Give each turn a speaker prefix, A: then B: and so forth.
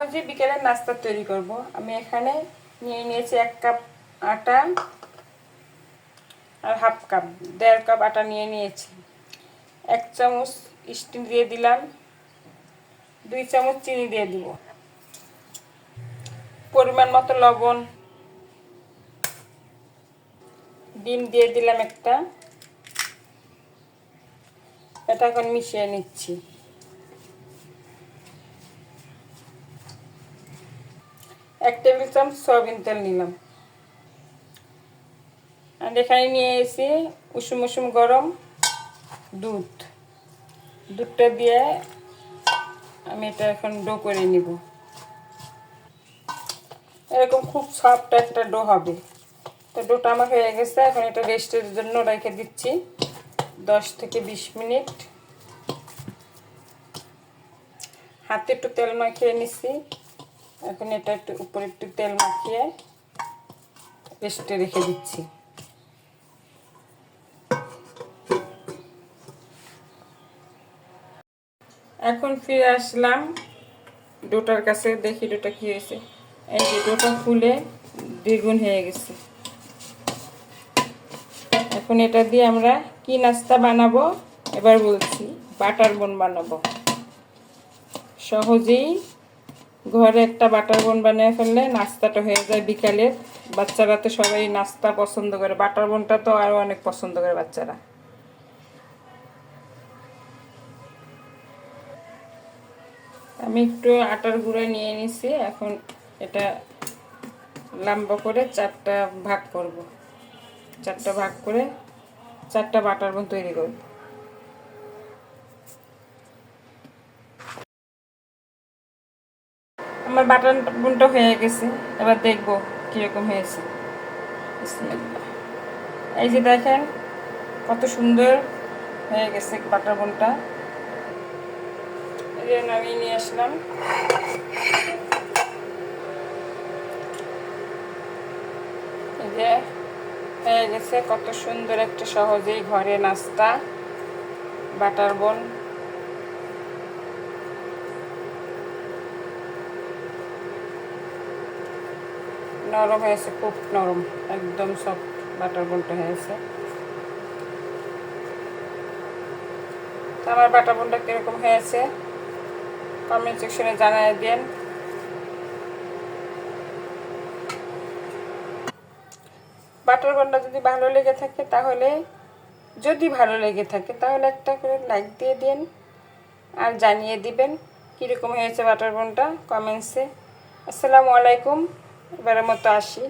A: আজকে বিকেলে নাস্তা তৈরি করব। আমি এখানে নিয়ে নিয়েছি এক কাপ আটা আর হাফ কাপ, দেড় কাপ আটা নিয়ে নিয়েছি। এক চামচ স্টিম দিয়ে দিলাম, দুই চামচ চিনি দিয়ে দিব। পরিমাণ মতো লবণ, ডিম দিয়ে দিলাম একটা। এটা এখন মিশিয়ে নিচ্ছি। এক টেবিল চামচ সয়াবিন তেল নিলাম। আর এখানে নিয়ে এসে উষুম উষুম গরম দুধ। দুধটা দিয়ে আমি এটা এখন ডো করে নিব। এরকম খুব সফট একটা ডো হবে। তো ডোটা আমার হয়ে গেছে, এখন এটা রেস্টের জন্য রেখে দিচ্ছি। দশ থেকে বিশ মিনিট। হাতে একটু তেল মাখিয়ে নিচ্ছি এখন এটা একটু উপরে একটু তেল মাখিয়ে রেস্টে রেখে দিচ্ছি। এখন ফিরে আসলাম ডোটার কাছে, দেখি ডোটা কি হয়েছে। এই যে ডোটা ফুলে দ্বিগুণ হয়ে গেছে। এখন এটা দিয়ে আমরা কি নাস্তা বানাবো? এবার বলছি বাটার বোন বানাবো। সহজেই ঘরে একটা বাটার বোন বানিয়ে ফেললে নাস্তাটা হয়ে যায় বিকালের বাচ্চারা তো সবাই নাস্তা পছন্দ করে। বাটার বোনটা তো আরও অনেক পছন্দ করে বাচ্চারা। আমি একটু আটার গুঁড়ো নিয়ে নিছি। এখন এটা লম্বা করে চারটা ভাগ করব। চারটা ভাগ করে চারটা বাটার বোন তৈরি করব। আমার বাটার বোনটা হয়ে গেছে। এবার দেখব কীরকম হয়েছে। এই যে দেখেন, কত সুন্দর হয়ে গেছে বাটার বোনটা। নামিয়ে নিয়ে আসলাম। যে হয়ে গেছে কত সুন্দর একটা সহজেই ঘরে নাস্তা, বাটার বোন। নরম হয়েছে, খুব নরম, একদম সব বাটার বোনটা হয়েছে। আমার বাটার বোনটা কীরকম হয়েছে কমেন্ট সেকশনে জানাই দেন। বাটার বোনটা যদি ভালো লেগে থাকে তাহলে, যদি ভালো লেগে থাকে তাহলে একটা করে লাইক দিয়ে দিন আর জানিয়ে দিবেন কীরকম হয়েছে বাটার বোনটা কমেন্টসে আসসালামু আলাইকুম। এবারের মতো আসি